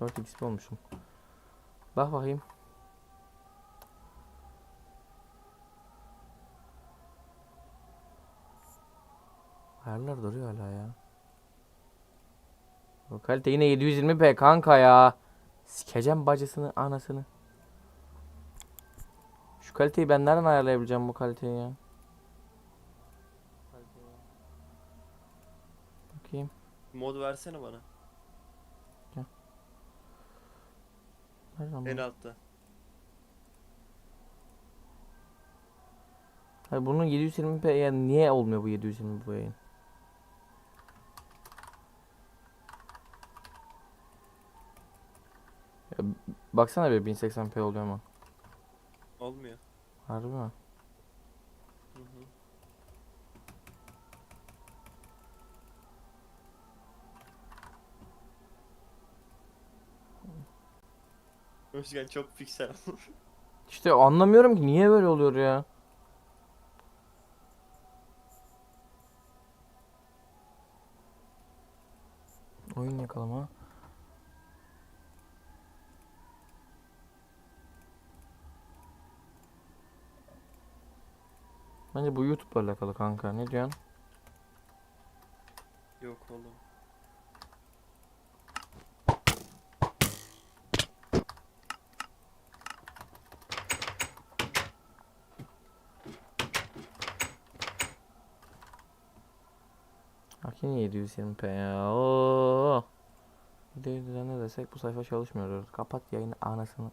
4 XP olmuşum. Bak bakayım. Ayarlar duruyor hala ya. Bu kalite yine 720p kanka ya. Sikeceğim bacısını anasını. Şu kaliteyi ben nereden ayarlayabileceğim bu kaliteyi ya? Bakayım. Mod versene bana. En altta. Hayır bunun 720p yani niye olmuyor bu 720 bu yayın? Ya, baksana bir 1080p oluyor mu? Olmuyor. Harbi mi? Hı hı. Özgen çok piksel. İşte anlamıyorum ki niye böyle oluyor ya? Oyun yakalama. Bence bu YouTube'la alakalı kanka. Ne diyorsun? Yok oğlum. Bak yine 720p ya. Oo. Videoyu düzenle desek bu sayfa çalışmıyor. Kapat yayını anasını.